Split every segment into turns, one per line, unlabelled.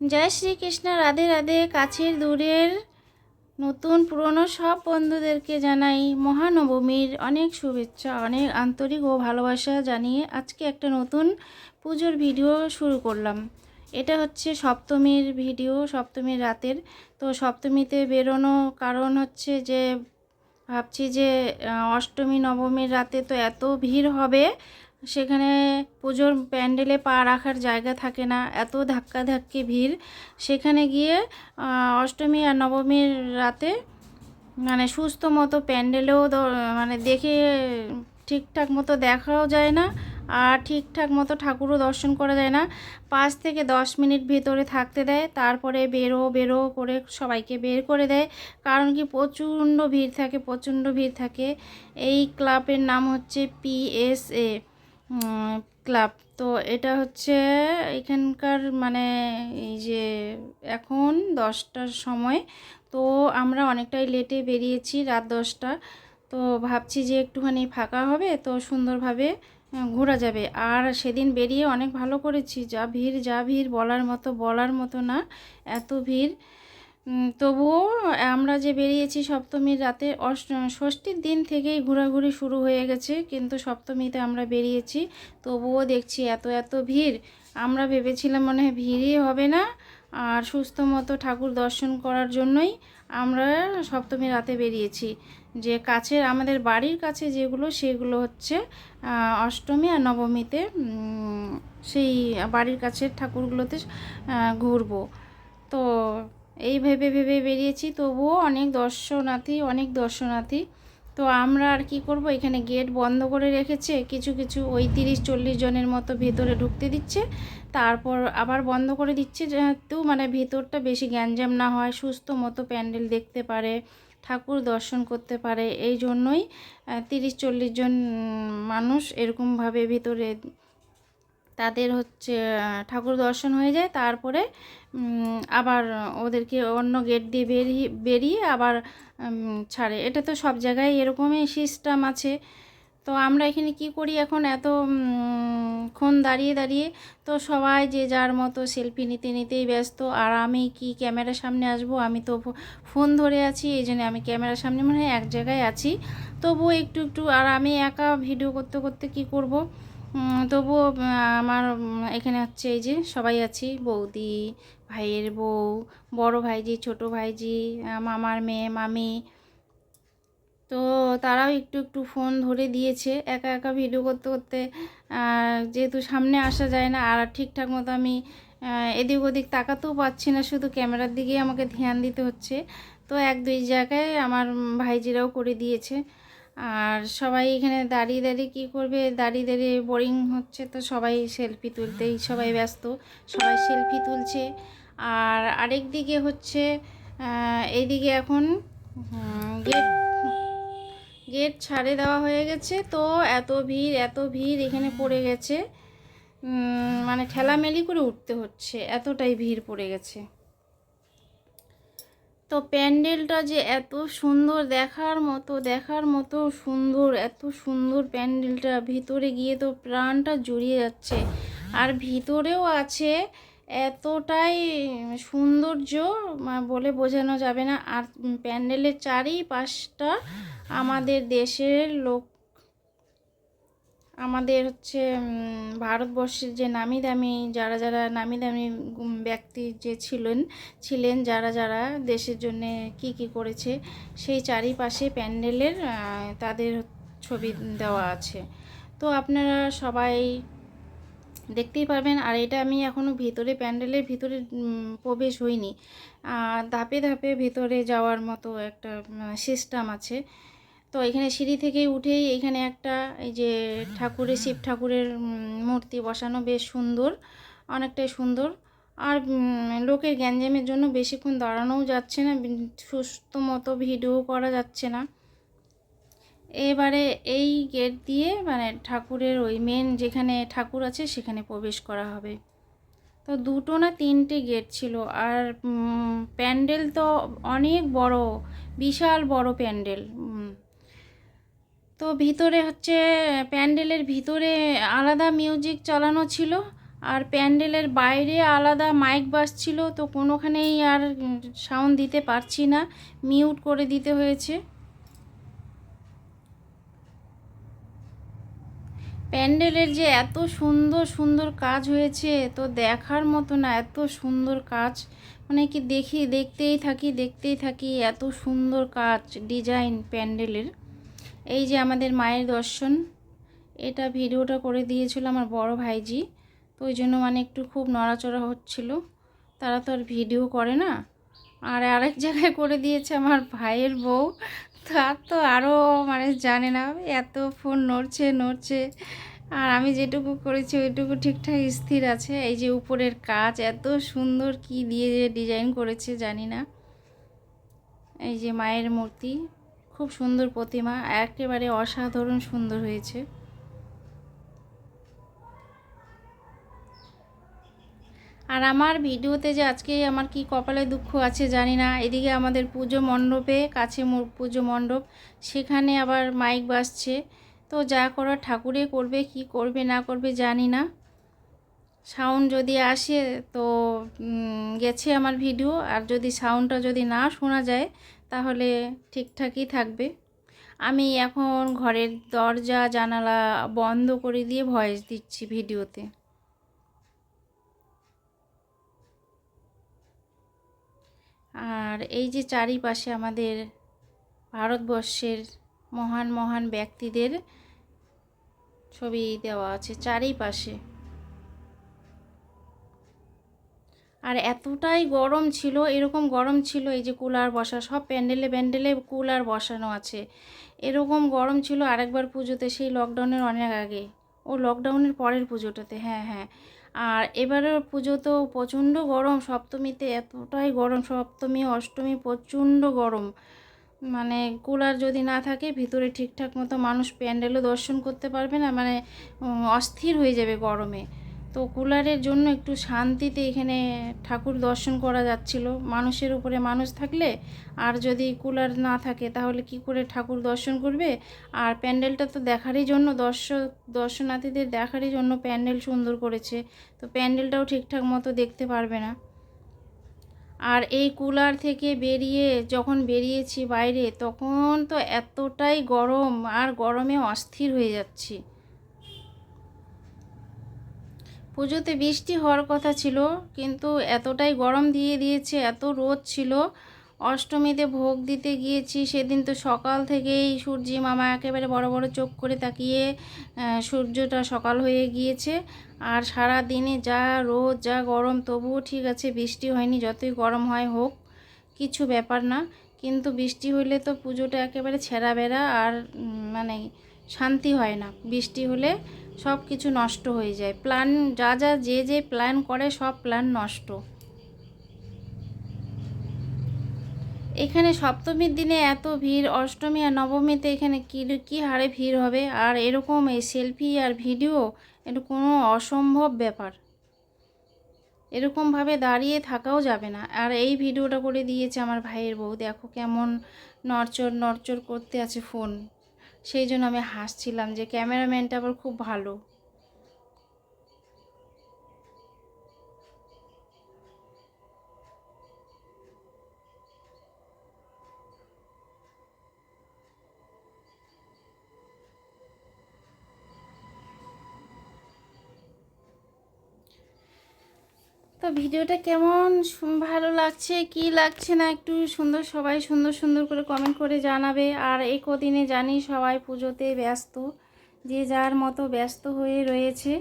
জয় শ্রীকৃষ্ণ, রাধে রাধে। কাছের দূরের নতুন পুরনো সব বন্ধুদেরকে জানাই মহানবমীর অনেক শুভেচ্ছা, অনেক আন্তরিক ও ভালোবাসা জানিয়ে আজকে একটা নতুন পুজোর ভিডিও শুরু করলাম। এটা হচ্ছে সপ্তমীর ভিডিও, সপ্তমীর রাতের। তো সপ্তমীতে বেরোনো কারণ হচ্ছে যে, ভাবছি যে অষ্টমী, নবমীর রাতে তো এত ভিড় হবে। সেখানে পুজোর প্যান্ডেলে পা রাখার জায়গা থাকে না, এত ধাক্কা ধাক্কি ভিড়। সেখানে গিয়ে অষ্টমী আর নবমীর রাতে মানে সুস্থ মতো প্যান্ডেলেও মানে দেখে ঠিকঠাক মতো দেখাও যায় না আর ঠিকঠাক মতো ঠাকুরও দর্শন করা যায় না। পাঁচ থেকে দশ মিনিট ভেতরে থাকতে দেয়, তারপরে বেরো বেরো করে সবাইকে বের করে দেয়। কারণ কি, প্রচণ্ড ভিড় থাকে, প্রচণ্ড ভিড় থাকে। এই ক্লাবের নাম হচ্ছে পিএসএ ক্লাব। তো এটা হচ্ছে এখানকার মানে এই যে এখন দশটার সময়। তো আমরা অনেকটাই লেটে বেরিয়েছি রাত দশটা। তো ভাবছি যে একটুখানি ফাঁকা হবে তো সুন্দরভাবে ঘোরা যাবে। আর সেদিন বেরিয়ে অনেক ভালো করেছি। যা ভিড় যা ভিড় বলার মতো বলার মতো না। এত ভিড়। তবুও আমরা যে বেরিয়েছি সপ্তমীর রাতে ষষ্ঠীর দিন থেকেই ঘোরাঘুরি শুরু হয়ে গেছে, কিন্তু সপ্তমীতে আমরা বেরিয়েছি, তবুও দেখছি এত এত ভিড়। আমরা ভেবেছিলাম মনে হয় ভিড়ই হবে না, আর সুস্থ মতো ঠাকুর দর্শন করার জন্যই আমরা সপ্তমী রাতে বেরিয়েছি। যে কাছের, আমাদের বাড়ির কাছে যেগুলো, সেগুলো হচ্ছে অষ্টমী আর নবমীতে সেই বাড়ির কাছের ঠাকুরগুলোতে ঘুরবো। তো এই ভেবে ভেবে বেরিয়েছি, তবুও অনেক দর্শনার্থী অনেক দর্শনার্থী। তো আমরা আর কি করব? এখানে গেট বন্ধ করে রেখেছে, কিছু কিছু ওই তিরিশ, চল্লিশ জনের মতো ভেতরে ঢুকতে দিচ্ছে। তারপর আবার বন্ধ করে দিচ্ছে যেহেতু মানে ভেতরটা বেশি গ্যাঞ্জাম না হয়, সুস্থ মতো প্যান্ডেল দেখতে পারে, ঠাকুর দর্শন করতে পারে। এই জন্যই তিরিশ, চল্লিশ জন মানুষ এরকমভাবে ভেতরে তাদের হচ্ছে ঠাকুর দর্শন হয়ে যায়। তারপরে আবার ওদেরকে অন্য গেট দিয়ে বেরিয়ে বেরিয়ে আবার ছাড়ে। এটা তো সব জায়গায় এরকমই সিস্টেম আছে। তো আমরা এখানে কি করি এখন? এত ক্ষণ দাঁড়িয়ে দাঁড়িয়ে তো সবাই যে যার মতো সেলফি নিতে, নিতেই ব্যস্ত। আর আমি কি ক্যামেরার সামনে আসব? আমি তো ফোন ধরে আছি, এই জন্য আমি ক্যামেরার সামনে মানে এক জায়গায় আছি। তবুও একটু একটু, আর আমি একা ভিডিও করতে করতে কি করব? তবুও আমার এখানে হচ্ছে এই যে সবাই আছি, বৌদি, ভাইয়ের বউ, বড় ভাইজি, ছোট ভাইজি মামার মেয়ে, মামি। তো তারাও একটু একটু ফোন ধরে দিয়েছে, একা একা ভিডিও করতে করতে যেহেতু সামনে আসা যায় না, আর ঠিকঠাক মতো আমি এদিক ওদিক তাকাতেও পাচ্ছি না, শুধু ক্যামেরার দিকেই আমাকে ধ্যান দিতে হচ্ছে। তো এক দুই জায়গায় আমার ভাইজিরাও করে দিয়েছে। আর সবাই এখানে দাঁড়িয়ে দাঁড়িয়ে কী করবে? দাঁড়িয়ে দাঁড়িয়ে বোরিং হচ্ছে তো সবাই সেলফি তুলতেই সবাই ব্যস্ত, সবাই সেলফি তুলছে। আর আরেক দিকে হচ্ছে এইদিকে এখন গেট গেট ছাড়ে দেওয়া হয়ে গেছে তো এত ভিড় এত ভিড় এখানে পড়ে গেছে। মানে ঠেলামেলি করে উঠতে হচ্ছে, এতটাই ভিড় পড়ে গেছে। তো প্যান্ডেলটা যে এত সুন্দর দেখার মতো দেখার মতো সুন্দর, এত সুন্দর প্যান্ডেলটা, ভিতরে গিয়ে তো প্রাণটা জুড়িয়ে যাচ্ছে। আর ভিতরেও আছে এতটাই সৌন্দর্য বলে বোঝানো যাবে না। আর প্যান্ডেলের চারিপাশটা আমাদের দেশের লোক আমাদের হচ্ছে ভারতবর্ষের যে নামি দামি যারা যারা নামি দামি ব্যক্তি যে ছিলেন ছিলেন, যারা যারা দেশের জন্যে কি কি করেছে, সেই চারিপাশে প্যান্ডেলের তাদের ছবি দেওয়া আছে। তো আপনারা সবাই দেখতেই পারবেন, আর এটা আমি এখনও ভিতরে, প্যান্ডেলের ভিতরে প্রবেশ হইনি। ধাপে ধাপে ভিতরে যাওয়ার মতো একটা সিস্টেম আছে। তো এখানে সিঁড়ি থেকে উঠেই এখানে একটা এই যে ঠাকুরের, শিব ঠাকুরের মূর্তি বসানো বেশ সুন্দর, অনেকটাই সুন্দর। আর লোকের গ্যাঞ্জামের জন্য বেশিক্ষণ দাঁড়ানোও যাচ্ছে না সুস্থ মতো ভিডিও করা যাচ্ছে না। এবারে এই গেট দিয়ে মানে ঠাকুরের ওই মেন যেখানে ঠাকুর আছে সেখানে প্রবেশ করা হবে। তো দুটো না তিনটে গেট ছিল আর প্যান্ডেল তো অনেক বড়, বিশাল বড় প্যান্ডেল তো ভিতরে হচ্ছে প্যান্ডেলের ভিতরে আলাদা মিউজিক চালানো ছিল আর প্যান্ডেলের বাইরে আলাদা মাইক বাজছিল তো কোনোখানেই আর সাউন্ড দিতে পারছি না, মিউট করে দিতে হয়েছে। প্যান্ডেলের যে এত সুন্দর সুন্দর কাজ হয়েছে, তো দেখার মতো না, এত সুন্দর কাজ। মানে কি দেখি, দেখতেই থাকি দেখতেই থাকি, এত সুন্দর কাজ, ডিজাইন প্যান্ডেলের। এই যে আমাদের মায়ের দর্শন, এটা ভিডিওটা করে দিয়েছিল আমার বড় ভাইজি, তো ওই জন্য মানে একটু খুব নড়াচড়া হচ্ছিল। তারা তো আর ভিডিও করে না। আর আরেক জায়গায় করে দিয়েছে আমার ভাইয়ের বউ, তার তো আরও মানে জানে না, এত ফোন নড়ছে নড়ছে। আর আমি যেটুকু করেছি ওইটুকু ঠিকঠাক স্থির আছে। এই যে উপরের কাজ এত সুন্দর কি দিয়ে যে ডিজাইন করেছে জানি না। এই যে মায়ের মূর্তি খুব সুন্দর প্রতিমা, একেবারে অসাধারণ সুন্দর হয়েছে। আর আমার ভিডিওতে যে আজকে আমার কি কপালে দুঃখ আছে জানি না, এদিকে আমাদের পুজো মণ্ডপে, কাছে পুজো মণ্ডপ, সেখানে আবার মাইক বাজছে। তো যা করার ঠাকুরে করবে, কি করবে, না করবে জানি না। সাউন্ড যদি আসে তো গেছে আমার ভিডিও, আর যদি সাউন্ডটা যদি না শোনা যায় তাহলে ঠিকঠাকই থাকবে। আমি এখন ঘরের দরজা, জানালা বন্ধ করে দিয়ে ভয়েস দিচ্ছি ভিডিওতে। আর এই যে চারিপাশে আমাদের ভারতবর্ষের মহান মহান ব্যক্তিদের ছবি দেওয়া আছে চারিপাশে। আর এতটাই গরম ছিল, এরকম গরম ছিল এই যে কুলার বসা, সব প্যান্ডেলে প্যান্ডেলে কুলার বসানো আছে। এরকম গরম ছিল আরেকবার পুজোতে সেই লকডাউনের অনেক আগে। ও লকডাউনের পরের পুজোটাতে হ্যাঁ হ্যাঁ। আর এবারের পুজো তো প্রচণ্ড গরম, সপ্তমীতে এতটাই গরম, সপ্তমী, অষ্টমী প্রচণ্ড গরম। মানে কুলার যদি না থাকে, ভিতরে ঠিকঠাক মতো মানুষ প্যান্ডেলও দর্শন করতে পারবে না মানে অস্থির হয়ে যাবে গরমে। তো কুলারের জন্য একটু শান্তিতে এখানে ঠাকুর দর্শন করা যাচ্ছিল। মানুষের উপরে মানুষ থাকলে আর যদি কুলার না থাকে তাহলে কি করে ঠাকুর দর্শন করবে? আর প্যান্ডেলটা তো দেখারই জন্য দর্শক দর্শনার্থীদের দেখারই জন্য প্যান্ডেল সুন্দর করেছে। তো প্যান্ডেলটাও ঠিকঠাক মতো দেখতে পারবে না। আর এই কুলার থেকে বেরিয়ে যখন বেরিয়েছি বাইরে, তখন তো এতটাই গরম, আর গরমে অস্থির হয়ে যাচ্ছি। পুজোতে বৃষ্টি হওয়ার কথা ছিল, কিন্তু এতটাই গরম দিয়ে দিয়েছে, এত রোদ ছিল। অষ্টমীতে ভোগ দিতে গিয়েছি, সেদিন তো সকাল থেকেই সূর্যি মামা একেবারে বড় বড় চোখ করে তাকিয়ে সূর্যটা সকাল হয়ে গিয়েছে। আর সারা দিনে যা রোদ, যা গরম, তবুও ঠিক আছে, বৃষ্টি হয়নি, যতই গরম হয় হোক, কিছু ব্যাপার না। কিন্তু বৃষ্টি হলে তো পুজোটা একেবারে ছেঁড়া বেড়া, আর মানে শান্তি হয় না। বৃষ্টি হলে সব কিছু নষ্ট হয়ে যায়। প্ল্যান, যা যা যে যে প্ল্যান করে সব প্ল্যান নষ্ট। এখানে সপ্তমীর দিনে এত ভিড়, অষ্টমী আর নবমীতে এখানে কী কী হারে ভিড় হবে? আর এরকম এই সেলফি আর ভিডিও, এটা কোনো অসম্ভব ব্যাপার। এরকমভাবে দাঁড়িয়ে থাকাও যাবে না। আর এই ভিডিওটা করে দিয়েছে আমার ভাইয়ের বউ। দেখো কেমন নড়চড় নড়চড় করতে আছে ফোন। সেই জন্য আমি হাসছিলাম যে ক্যামেরাম্যানটা আবার খুব ভালো। তো ভিডিওটা কেমন ভালো লাগছে? কি লাগছে না একটু সুন্দর, সবাই সুন্দর সুন্দর করে কমেন্ট করে জানাবে। আর এই কদিনে জানি সবাই পুজোতে ব্যস্ত, যে যার মতো ব্যস্ত হয়ে রয়েছে।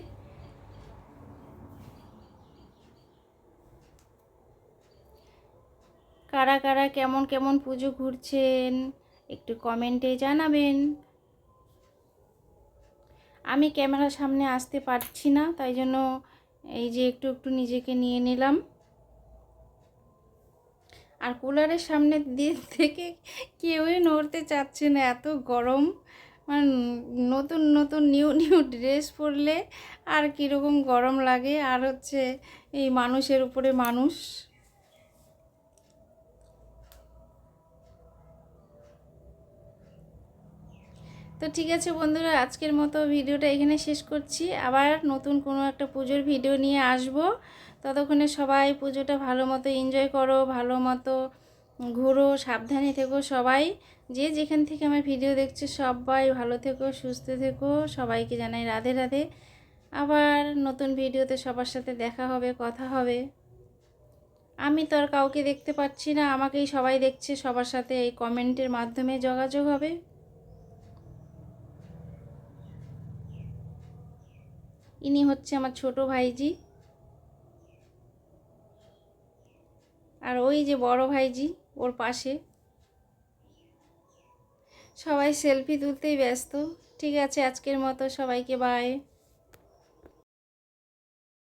কারা কারা কেমন কেমন পুজো ঘুরছেন, একটু কমেন্টে জানাবেন। আমি ক্যামেরার সামনে আসতে পারছি না, তাই জন্য এই যে একটু একটু নিজেকে নিয়ে নিলাম। আর কুলারের সামনে দিয়ে থেকে কেউই নড়তে চাচ্ছে না, এত গরম। মানে নতুন নতুন, নিউ নিউ ড্রেস পরলে আর কীরকম গরম লাগে। আর হচ্ছে এই মানুষের উপরে মানুষ। তো ঠিক আছে বন্ধুরা, আজকের মতো ভিডিওটা এখানে শেষ করছি। আবার নতুন কোনো একটা পুজোর ভিডিও নিয়ে আসব। ততক্ষণে সবাই পুজোটা ভালো মতো এনজয় করো, ভালো মতো ঘুরো, সাবধানে থেকো সবাই। যে যেখান থেকে আমার ভিডিও দেখছে সবাই ভালো থেকো, সুস্থ থেকো। সবাইকে জানাই রাধে রাধে। আবার নতুন ভিডিওতে সবার সাথে দেখা হবে, কথা হবে। আমি তো আর কাউকে দেখতে পাচ্ছি না, আমাকেই সবাই দেখছে, সবার সাথে এই কমেন্টের মাধ্যমে যোগাযোগ হবে। ইনি হচ্ছে আমার ছোট ভাইজি। আর ওই যে বড় ভাইজি ওর পাশে। সবাই সেলফি তুলতেই ব্যস্ত। ঠিক আছে, আজকের মতো সবাইকে বাই